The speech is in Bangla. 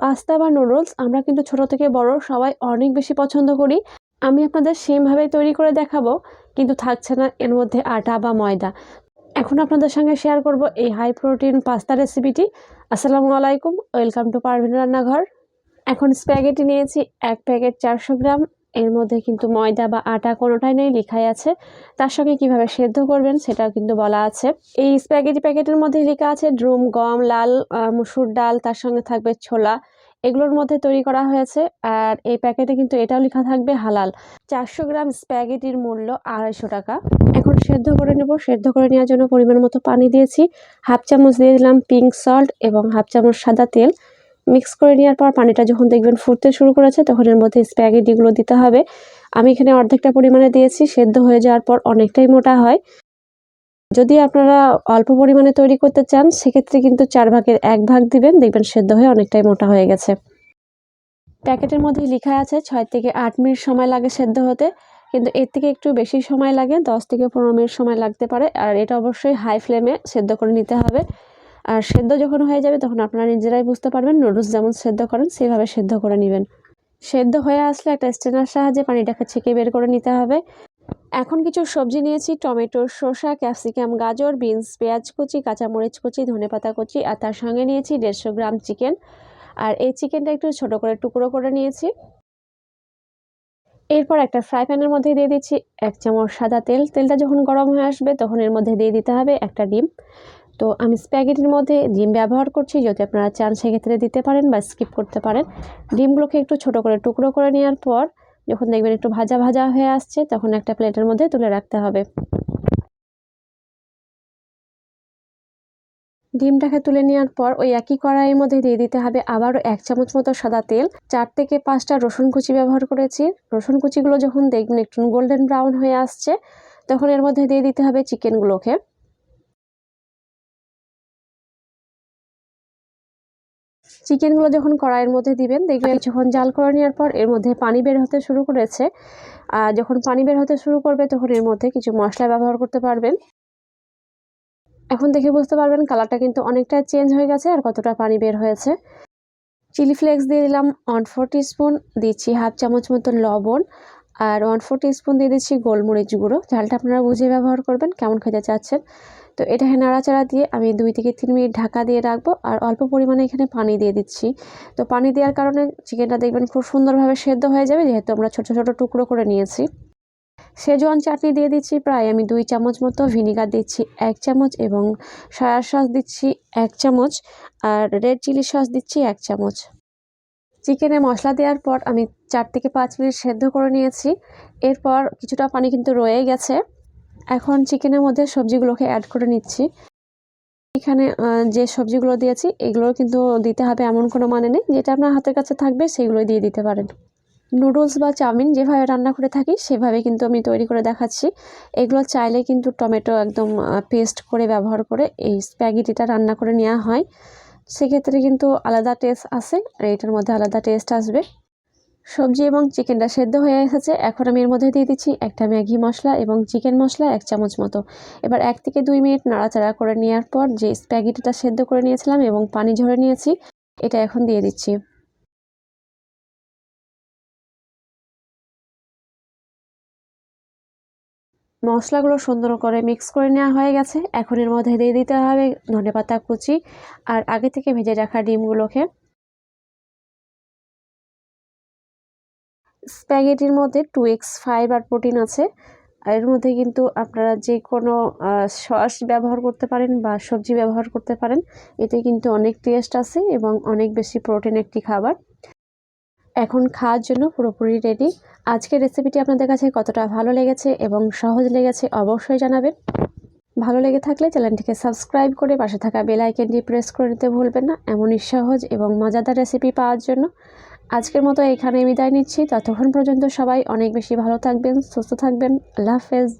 পাস্তা বা নুডলস আমরা কিন্তু ছোট থেকে বড় সবাই অনেক বেশি পছন্দ করি। আমি আপনাদের সেমভাবেই তৈরি করে দেখাবো, কিন্তু থাকছে না এর মধ্যে আটা বা ময়দা। এখন আপনাদের সঙ্গে শেয়ার করব এই হাই প্রোটিন পাস্তা রেসিপিটি আসসালামু আলাইকুম ওয়েলকাম টু পারভিন রান্নাঘর। এখন স্প্যাগেটি নিয়েছি, এক প্যাকেট চারশো গ্রাম। এর মধ্যে কিন্তু ময়দা বা আটা কোনোটাই নেই লেখাই আছে। তার সঙ্গে কীভাবে সেদ্ধ করবেন সেটাও কিন্তু বলা আছে। এই স্প্যাগেটি প্যাকেটের মধ্যে লেখা আছে, ড্রুম, গম, লাল মুসুর ডাল, তার সঙ্গে থাকবে ছোলা। এগুলোর মধ্যে তৈরি করা হয়েছে আর এই প্যাকেটে কিন্তু এটাও লেখা থাকবে হালাল। চারশো গ্রাম স্প্যাগেটির মূল্য আড়াইশো টাকা। এখন সেদ্ধ করে নেব। সেদ্ধ করে নেওয়ার জন্য পরিমাণ মতো পানি দিয়েছি। হাফ চামচ দিয়ে দিলাম পিঙ্ক সল্ট এবং হাফ চামচ সাদা তেল। মিক্স করে নেওয়ার পর পানিটা যখন দেখবেন ফুটতে শুরু করেছে, তখন এর মধ্যে স্প্যাগেটিগুলো দিতে হবে। আমি এখানে অর্ধেকটা পরিমাণে দিয়েছি, সেদ্ধ হয়ে যাওয়ার পর অনেকটাই মোটা হয়। যদি আপনারা অল্প পরিমাণে তৈরি করতে চান, সেক্ষেত্রে কিন্তু চার ভাগের এক ভাগ দিবেন, দেখবেন সেদ্ধ হয়ে অনেকটাই মোটা হয়ে গেছে। প্যাকেটের মধ্যে লেখা আছে, ছয় থেকে আট মিনিট সময় লাগে সেদ্ধ হতে। কিন্তু এর থেকে একটু বেশি সময় লাগে, দশ থেকে পনেরো মিনিট সময় লাগতে পারে। আর এটা অবশ্যই হাই ফ্লেমে সেদ্ধ করে নিতে হবে। আর সেদ্ধ যখন হয়ে যাবে, তখন আপনারা নিজেরাই বুঝতে পারবেন নুডলস যেমন সেদ্ধ করেন, সেভাবে সেদ্ধ করে নেবেন। সেদ্ধ হয়ে আসলে একটা স্টেনার সাহায্যে পানিটাকে ছেঁকে বের করে নিতে হবে। এখন কিছু সবজি নিয়েছি টমেটো শসা, ক্যাপসিকাম, গাজর, বিনস, পেঁয়াজ কুচি, কাঁচামরিচ কুচি ধনেপাতা কুচি, আর তার সঙ্গে নিয়েছি দেড়শো গ্রাম চিকেন। আর এই চিকেনটা একটু ছোট করে, টুকরো করে নিয়েছি। এরপর একটা ফ্রাই প্যানের মধ্যে দিয়ে দিচ্ছি এক চামচ সাদা তেল। তেলটা যখন গরম হয়ে আসবে, তখন এর মধ্যে দিয়ে দিতে হবে একটা ডিম। তো আমি স্প্যাগেটির মধ্যে ডিম ব্যবহার করছি, যদি আপনারা চান সেক্ষেত্রে দিতে পারেন বা স্কিপ করতে পারেন। ডিমগুলোকে একটু ছোট করে, টুকরো করে নেওয়ার পর যখন দেখবেন একটু ভাজা ভাজা হয়ে আসছে, তখন একটা প্লেটের মধ্যে তুলে রাখতে হবে। ডিমটাকে তুলে নেওয়ার পর ওই একই কড়াইয়ের মধ্যে দিয়ে দিতে হবে আবারও এক চামচ মতো সাদা তেল। চার থেকে পাঁচটা রসুন কুচি ব্যবহার করেছি। রসুন কুচিগুলো যখন দেখবেন একটু গোল্ডেন ব্রাউন হয়ে আসছে, তখন এর মধ্যে দিয়ে দিতে হবে চিকেনগুলোকে। চিকেনগুলো যখন কড়াইয়ের মধ্যে দিবেন, দেখবেন যখন জাল করে নেওয়ার পর এর মধ্যে পানি বের হতে শুরু করেছে। আর যখন পানি বের হতে শুরু করবে, তখন এর মধ্যে কিছু মশলা ব্যবহার করতে পারবেন। এখন দেখে বুঝতে পারবেন কালারটা কিন্তু অনেকটা চেঞ্জ হয়ে গেছে আর কতটা পানি বের হয়েছে। চিলি ফ্লেক্স দিয়ে দিলাম ওয়ান ফোর স্পুন দিচ্ছি হাফ চামচ মতো লবণ। আর ওয়ান ফোর স্পুন দিয়ে দিচ্ছি গোলমরিচ গুঁড়ো। ঝালটা আপনারা বুঝে ব্যবহার করবেন, কেমন খেতে চাচ্ছেন। তো এটাকে নাড়াচাড়া দিয়ে আমি দুই থেকে তিন মিনিট ঢাকা দিয়ে রাখব আর অল্প পরিমাণে এখানে পানি দিয়ে দিচ্ছি। তো পানি দেওয়ার কারণে চিকেনটা দেখবেন খুব সুন্দরভাবে সেদ্ধ হয়ে যাবে, যেহেতু আমরা ছোটো ছোটো টুকরো করে নিয়েছি। সেজওয়ান চাটনি দিয়ে দিচ্ছি প্রায় আমি দুই চামচ মতো ভিনিগার দিচ্ছি এক চামচ এবং সয়া সস দিচ্ছি এক চামচ আর রেড চিলি সস দিচ্ছি এক চামচ। চিকেনে মশলা দেওয়ার পর আমি চার থেকে পাঁচ মিনিট সেদ্ধ করে নিয়েছি। এরপর কিছুটা পানি কিন্তু রয়ে গেছে। এখন চিকেনের মধ্যে সবজিগুলোকে অ্যাড করে নিচ্ছি। এখানে যে সবজিগুলো দিয়েছি এগুলো কিন্তু দিতে হবে এমন কোনো মানে নেই। যেটা আপনার হাতের কাছে থাকবে, সেগুলোই দিয়ে দিতে পারেন। নুডলস বা চাউমিন যেভাবে রান্না করে থাকি, সেভাবে কিন্তু আমি তৈরি করে দেখাচ্ছি। এগুলো চাইলে কিন্তু টমেটো একদম পেস্ট করে ব্যবহার করে এই স্প্যাগিটিটা রান্না করে নেওয়া হয়। সেক্ষেত্রে কিন্তু আলাদা টেস্ট আছে আর এটার মধ্যে আলাদা টেস্ট আসবে। সবজি এবং চিকেনটা সেদ্ধ হয়ে এসেছে। এখন আমি এর মধ্যে দিয়ে দিচ্ছি একটা ম্যাগি মশলা এবং চিকেন মশলা এক চামচ মতো। এবার এক থেকে দুই মিনিট নাড়াচাড়া করে নেওয়ার পর যে স্প্যাগেটিটা সেদ্ধ করে নিয়েছিলাম এবং পানি ঝরে নিয়েছি, এটা এখন দিয়ে দিচ্ছি। মশলাগুলো সুন্দর করে মিক্স করে নেওয়া হয়ে গেছে। এখন এর মধ্যে দিয়ে দিতে হবে ধনেপাতা কুচি আর আগে থেকে ভেজে রাখা ডিমগুলোকে। স্প্যাগেটির মধ্যে টু এক্স ফাইবার প্রোটিন আছে। এর মধ্যে কিন্তু আপনারা যে কোনো সস ব্যবহার করতে পারেন বা সবজি ব্যবহার করতে পারেন। এতে কিন্তু অনেক টেস্ট আছে এবং অনেক বেশি প্রোটিন একটি খাবার। এখন খাওয়ার জন্য পুরোপুরি রেডি আজকের রেসিপিটি আপনাদের কাছে কতটা ভালো লেগেছে এবং সহজ লেগেছে অবশ্যই জানাবেন। ভালো লেগে থাকলে চ্যানেলটিকে সাবস্ক্রাইব করে পাশে থাকা বেল আইকনটি প্রেস করে নিতে ভুলবেন না। এমনই সহজ এবং মজাদার রেসিপি পাওয়ার জন্য। আজকের মতো এখানে বিদায় নিচ্ছি। ততক্ষণ পর্যন্ত সবাই অনেক বেশি ভালো থাকবেন, সুস্থ থাকবেন। আল্লাহ হাফেজ।